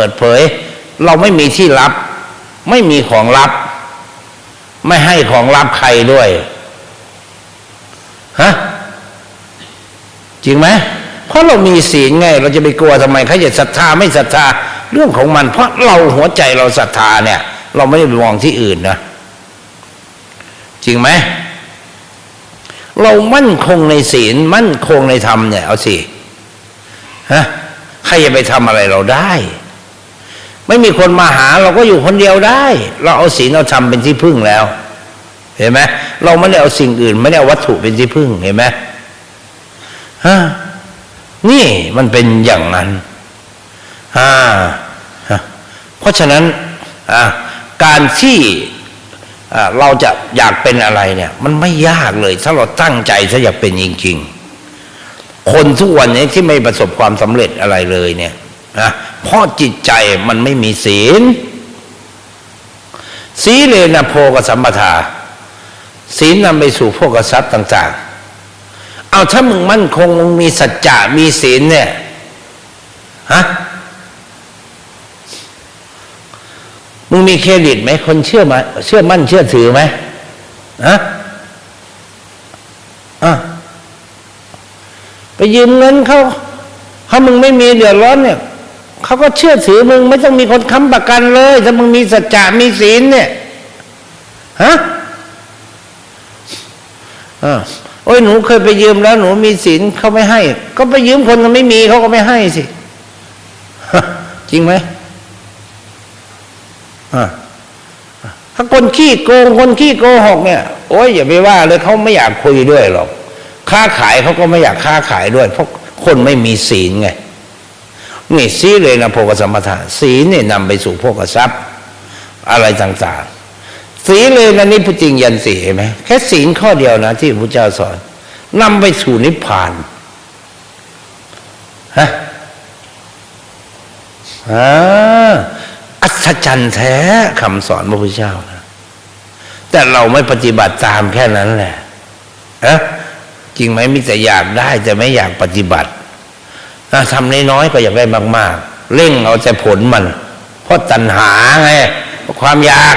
ปิดเผย เราไม่มีที่ลับ ไม่มีของลับ ไม่ให้ของลับใครด้วยฮะจริงไหมเพราะเรามีศีลไง เราจะไปกลัวทำไมเขาจะศรัทธาไม่ศรัทธาเรื่องของมัน เพราะเราหัวใจเราศรัทธาเนี่ย เราไม่ได้มองที่อื่นนะจริงไหมเรามั่นคงในศีลมั่นคงในธรรมเนี่ยเอาสิฮะใครจะไปทำอะไรเราได้ ไม่มีคนมาหาเราก็อยู่คนเดียวได้ เราเอาศีลเอาธรรมเป็นที่พึ่งแล้ว เห็นไหมเราไม่ได้เอาสิ่งอื่น ไม่ได้เอาวัตถุเป็นที่พึ่งเห็นไหมฮะนี่มันเป็นอย่างนั้นอ่าฮะเพราะฉะนั้นการที่เราจะอยากเป็นอะไรเนี่ย มันไม่ยากเลย ถ้าเราตั้งใจถ้าอยากเป็นจริง ๆ คนทุกวันนี้ที่ไม่ประสบความสำเร็จอะไรเลยเนี่ย นะเพราะจิตใจมันไม่มีศีลสีเลนะโพกสัมปทา ศีลนำไปสู่พวกทรัพย์ต่าง ๆ เอาถ้ามึงมั่นคงมึงมีสัจจะมีศีลเนี่ยฮะมึงมีเครดิตไหมคนเชื่อมาเชื่อมั่นเชื่อถือไหมฮะอะไปยืมเงินเขาถ้ามึงไม่มีเดือดร้อนเนี่ย เขาก็เชื่อถือมึงไม่ต้องมีคนค้ำประกันเลย ถ้ามึงมีสัจจะมีศีลเนี่ยฮะอ่าโอ้ยหนูเคยไปยืมแล้วหนูมีศีลเขาไม่ให้ ก็ไปยืมคนก็ไม่มีเขาก็ไม่ให้สิจริงไหมอ่าถ้าคนขี้โกงคนขี้โกหกเนี่ยโอ้ยอย่าไปว่าเลยเขาไม่อยากคุยด้วยหรอก ค้าขายเขาก็ไม่อยากค้าขายด้วย เพราะคนไม่มีศีลไง นี่สีเลยนะโภกสัมปทานศีเนี่ยนำไปสู่โภกทรัพย์ อะไรต่างๆศีเลยนะนิพพจิงยันสีเห็นไหมแค่ศีลข้อเดียวนะที่พระเจ้าสอนนำไปสู่นิพพานฮะอัศจรรย์แท้คำสอนพระพุทธเจ้านะแต่เราไม่ปฏิบัติตามแค่นั้นแหละฮะจริงไหมมิแต่อยากได้แต่ไม่อยากปฏิบัติ ทำน้อยๆก็อยากได้มาก ๆ เร่งเอาแต่ผลมัน เพราะตัณหาไงเพราะความอยาก